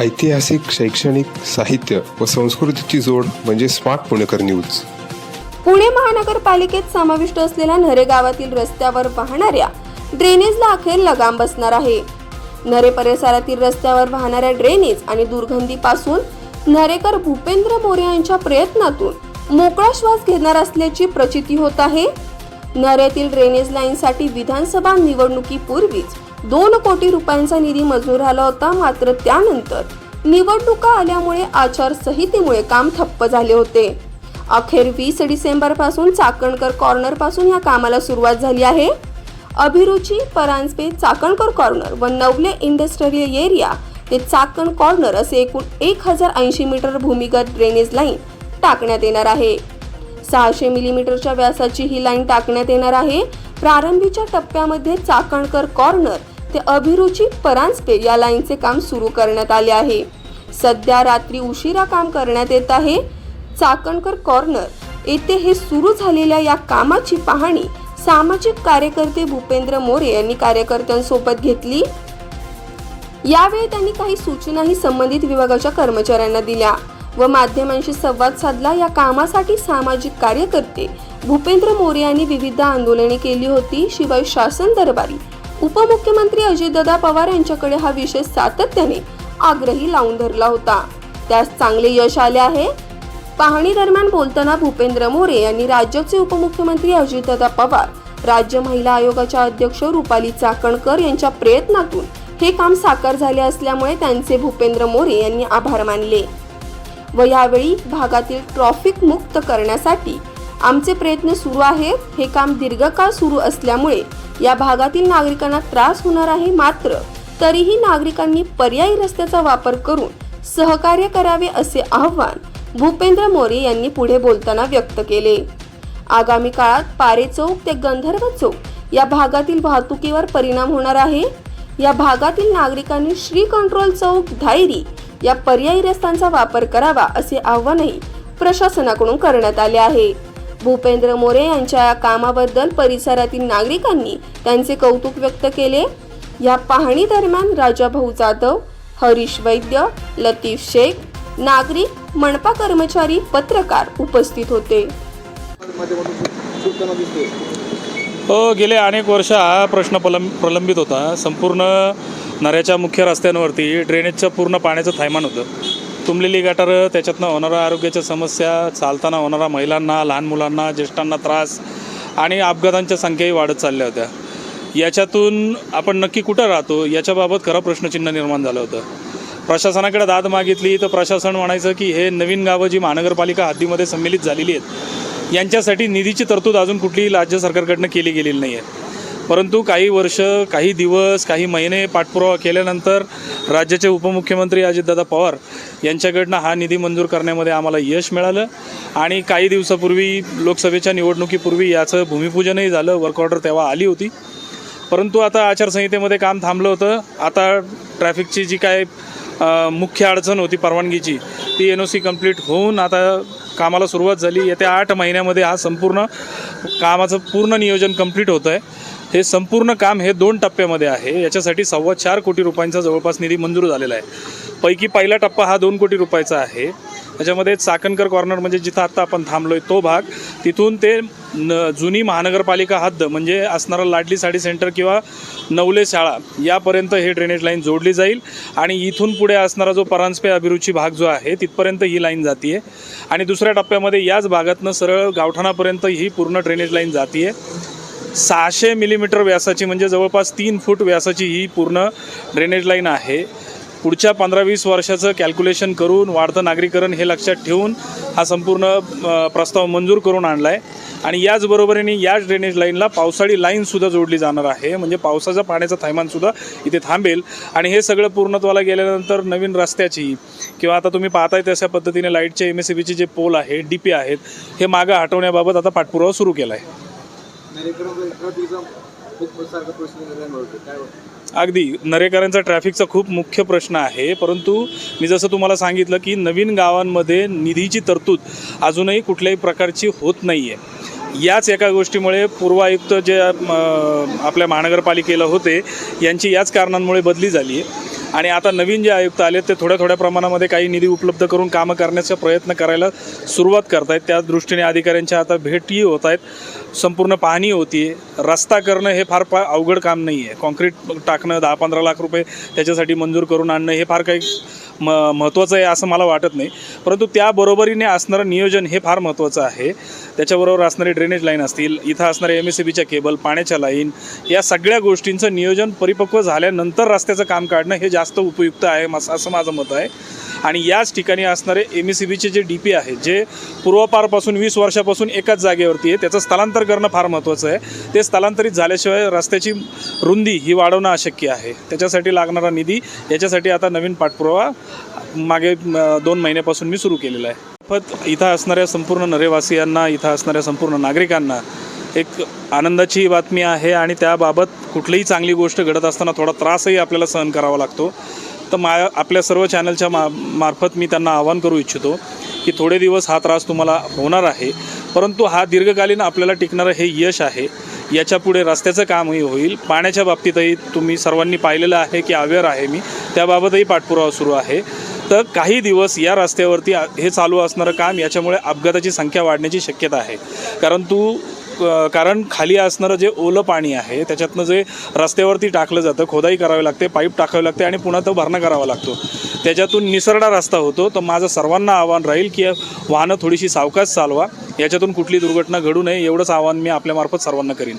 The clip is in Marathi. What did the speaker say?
ऐतिहासिक शैक्षणिक साहित्य व संस्कृतीची जोड म्हणजे स्मार्ट पुणेकर न्यूज. पुणे महानगरपालिकेत समाविष्ट असलेल्या नरे गावातील रस्त्यावर वाहणाऱ्या ड्रेनेजला अखेर लगाम बसणार आहे. नरे परिसरातील रस्त्यावर वाहणाऱ्या ड्रेनेज आणि दुर्गंधीपासून नरेकर भूपेंद्र मोरे यांच्या प्रयत्नातून मोकळा श्वास घेणार असल्याची प्रचिती होत आहे. नऱ्यातील ड्रेनेज लाईनसाठी विधानसभा निवडणुकीपूर्वीच दोन कोटी रुपयांचा निधी मंजूर झाला होता मात्र त्यानंतर निवडणुका आल्यामुळे आचारसंहितेमुळे काम ठप्प झाले होते. अखेर वीस डिसेंबरपासून चाकणकर कॉर्नरपासून या कामाला सुरुवात झाली आहे. अभिरुची परांजपे चाकणकर कॉर्नर व नवले इंडस्ट्रियल एरिया ते चाकण कॉर्नर असे एकूण एक हजार ऐंशी मीटर भूमिगत ड्रेनेज लाईन टाकण्यात येणार आहे. सहाशे मिलीमीटरच्या व्यासाची ही लाईन टाकण्यात येणार आहे. प्रारंभीच्या टप्प्यामध्ये चाकणकर कॉर्नर ते अभिरुची परांजपे या लाईनचे काम सुरू करण्यात आले आहे. सध्या रात्री उशिरा काम करण्यात येत आहे. चाकणकर कॉर्नर येथे हे सुरू झालेल्या या कामाची पाहणी सामाजिक कार्यकर्ते भूपेंद्र मोरे यांनी कार्यकर्त्यांसोबत घेतली. यावेळी त्यांनी काही सूचनाही संबंधित विभागाच्या कर्मचाऱ्यांना दिल्या. व माध्यमांशी संवाद साधला. या कामासाठी सामाजिक कार्यकर्ते भूपेंद्र मोरे यांनी विविध आंदोलने केली होती. शिवाय शासन दरबारी उपमुख्यमंत्री अजितदादा पवार यांच्याकडे हा विषय सातत्याने आग्रही लावून धरला होता. त्यास चांगले यश आले आहे. पाहणी दरम्यान बोलताना भूपेंद्र मोरे यांनी राज्याचे उपमुख्यमंत्री अजितदादा पवार राज्य महिला आयोगाच्या अध्यक्ष रुपाली चाकणकर यांच्या प्रयत्नातून हे काम साकार झाले असल्यामुळे त्यांचे भूपेंद्र मोरे यांनी आभार मानले. व यावेळी भागातील ट्रॉफिक मुक्त करण्यासाठी आमचे प्रयत्न सुरू आहेत. हे काम दीर्घकाळ सुरू असल्यामुळे या भागातील नागरिकांना त्रास होणार आहे मात्र तरीही नागरिकांनी पर्यायी रस्त्याचा वापर करून सहकार्य करावे असे आव्हान भूपेंद्र मोरे यांनी पुढे बोलताना व्यक्त केले. आगामी काळात पारे चौक ते गंधर्व चौक या भागातील वाहतुकीवर परिणाम होणार आहे. या भागातील नागरिकांनी श्री कंट्रोल चौक धायरी या पर्यायी रस्त्यांचा वापर करावा असे आवाहनही प्रशासनाकडून करण्यात आले आहे. भूपेंद्र मोरे यांच्या या कामाबद्दल परिसरातील नागरिकांनी त्यांचे कौतुक व्यक्त केले. या पाहणी दरम्यान राजाभाऊ जाधव हरीश वैद्य लतीफ शेख नागरिक मनपा कर्मचारी पत्रकार उपस्थित होते. हो गेले अनेक वर्ष हा प्रश्न प्रलंबित होता. संपूर्ण नऱ्याच्या मुख्य रस्त्यांवरती ड्रेनेजचं पूर्ण पाण्याचं थैमान होतं. तुंबलेली गटारं त्याच्यातनं होणाऱ्या आरोग्याच्या समस्या चालताना होणारा महिलांना लहान मुलांना ज्येष्ठांना त्रास आणि अपघातांच्या संख्याही वाढत चालल्या होत्या. याच्यातून आपण नक्की कुठं राहतो याच्याबाबत खरं प्रश्नचिन्ह निर्माण झालं होतं. प्रशासनाकडे दाद मागितली तर प्रशासन म्हणायचं की हे नवीन गावं जी महानगरपालिका हद्दीमध्ये संमेलित झालेली आहेत यांच्यासाठी निधीची तरतूद अजून कुठलीही राज्य सरकारकडनं केली गेलेली नाही आहे परंतु काही वर्ष काही दिवस काही महिने पाठपुरावा केल्यानंतर राज्याचे उपमुख्यमंत्री अजितदादा पवार यांच्याकडनं हा निधी मंजूर करण्यामध्ये आम्हाला यश मिळालं. आणि काही दिवसापूर्वी लोकसभेच्या निवडणुकीपूर्वी याचं भूमिपूजनही झालं. वर्क ऑर्डर तेव्हा आली होती. परंतु आता आचारसंहितेमध्ये काम थांबलं होतं. आता ट्रॅफिकची जी काय मुख्य अडचण होती परवानगीची ती एन ओ सी कंप्लीट होऊन आता कामाला सुरुवात झाली. येत्या आठ महिन्यामध्ये हा संपूर्ण कामाचं पूर्ण नियोजन कंप्लीट होतं आहे हे संपूर्ण काम हे दोन टप्प्यामध्ये आहे. याच्यासाठी सव्वा चार कोटी रुपयांचा जवळपास निधी मंजूर झालेला आहे. पैकी पहिला टप्पा हा दोन कोटी रुपयाचा आहे. त्याच्यामध्ये चाकणकर कॉर्नर म्हणजे जिथं आत्ता आपण थांबलो आहे तो भाग. तिथून ते न जुनी महानगरपालिका हद्द म्हणजे असणारा लाडली साडी सेंटर किंवा नवले शाळा यापर्यंत हे ड्रेनेज लाईन जोडली जाईल. आणि इथून पुढे असणारा जो परांजपे अभिरुची भाग जो आहे तिथपर्यंत ही लाईन जाते आणि दुसऱ्या टप्प्यामध्ये याच भागातनं सरळ गावठाणापर्यंत ही पूर्ण ड्रेनेज लाईन जाते सहाशे मिलीमीटर व्यासाची म्हणजे जवळपास तीन फूट व्यासाची ही पूर्ण ड्रेनेज लाईन आहे. पुढच्या पंधरा वीस वर्षाचं कॅल्क्युलेशन करून वाढतं नागरीकरण हे लक्षात ठेवून हा संपूर्ण प्रस्ताव मंजूर करून आणला आहे आणि याचबरोबरीने याच ड्रेनेज लाईनला पावसाळी लाईनसुद्धा जोडली जाणार आहे. म्हणजे पावसाचा पाण्याचं थैमानसुद्धा इथे थांबेल. आणि हे सगळं पूर्णत्वाला गेल्यानंतर नवीन रस्त्याची किंवा आता तुम्ही पाहताय तशा पद्धतीने लाईटचे एम एस सी बीचे जे पोल आहे डी पी आहेत हे मागं हटवण्याबाबत आता पाठपुरावा सुरू केला आहे अगदी. नरेकरांचा ट्रॅफिकचा खूप मुख्य प्रश्न आहे. परंतु मी जसं तुम्हाला सांगितलं की नवीन गावांमध्ये निधीची तरतूद अजूनही कुठल्याही प्रकारची होत नाही आहे याच एका गोष्टीमुळे पूर्वायुक्त जे आपल्या महानगरपालिकेला होते यांची याच कारणांमुळे बदली झाली आहे आणि आता नवीन जे आयुक्त आले ते थोड्या थोड्या प्रमाणामध्ये काही निधी उपलब्ध करून कामं करण्याचा प्रयत्न करायला सुरुवात करत आहेत त्या दृष्टीने अधिकाऱ्यांच्या आता भेटी होत आहेत. संपूर्ण पाहणी होती रस्ता करणं हे फार फार अवघड काम नाही आहे कॉन्क्रीट टाकणं दहा पंधरा लाख रुपये त्याच्यासाठी मंजूर करून आणणं हे फार काही म महत्त्वाचं आहे असं मला वाटत नाही. परंतु त्याबरोबरीने असणारं नियोजन हे फार महत्त्वाचं आहे. त्याच्याबरोबर असणारी ड्रेनेज लाईन असतील इथं असणारे एम एस सी बीच्या केबल पाण्याच्या लाईन या सगळ्या गोष्टींचं नियोजन परिपक्व झाल्यानंतर रस्त्याचं काम काढणं हे जास्त उपयुक्त आहे मस- असं माझं मत आहे. आणि याच ठिकाणी असणारे एम एस सी बीचे जे डी पी आहेत जे पूर्वापारपासून वीस वर्षापासून एकाच जागेवरती आहे त्याचं स्थलांतर करणं फार महत्त्वाचं आहे. ते स्थलांतरित झाल्याशिवाय रस्त्याची रुंदी ही वाढवणं अशक्य आहे. त्याच्यासाठी लागणारा निधी याच्यासाठी आता नवीन पाठपुरावा मागे दोन महिन्यापासून मी सुरू केलेला आहे. फक्त इथं असणाऱ्या संपूर्ण नरेवासियांना इथं असणाऱ्या संपूर्ण नागरिकांना एक आनंदाची बातमी आहे आणि त्याबाबत कुठलीही चांगली गोष्ट घडत असताना थोडा त्रासही आपल्याला सहन करावा लागतो. तर मा आपल्या सर्व चॅनलच्या मा मार्फत मी त्यांना आवाहन करू इच्छितो की थोडे दिवस हा त्रास तुम्हाला होणार आहे. परंतु हा दीर्घकालीन आपल्याला टिकणारं हे यश आहे. याच्यापुढे रस्त्याचं कामही होईल. पाण्याच्या बाबतीतही तुम्ही सर्वांनी पाहिलेलं आहे की अवेअर आहे मी. त्याबाबतही पाठपुरावा सुरू आहे. तर काही दिवस या रस्त्यावरती हे चालू असणारं काम याच्यामुळे अपघाताची संख्या वाढण्याची शक्यता आहे. कारण तू कारण खाली असणारं जे ओलं पाणी आहे त्याच्यातनं जे रस्त्यावरती टाकलं जातं खोदाई करावी लागते पाईप टाकावी लागते आणि पुन्हा तो भरणा करावा लागतो. त्याच्यातून निसरडा रस्ता होतो. तर माझं सर्वांना आव्हान राहील की वाहनं थोडीशी सावकाश चालवा. याच्यातून कुठली दुर्घटना घडू नये एवढंच आव्हान मी आपल्यामार्फत सर्वांना करीन.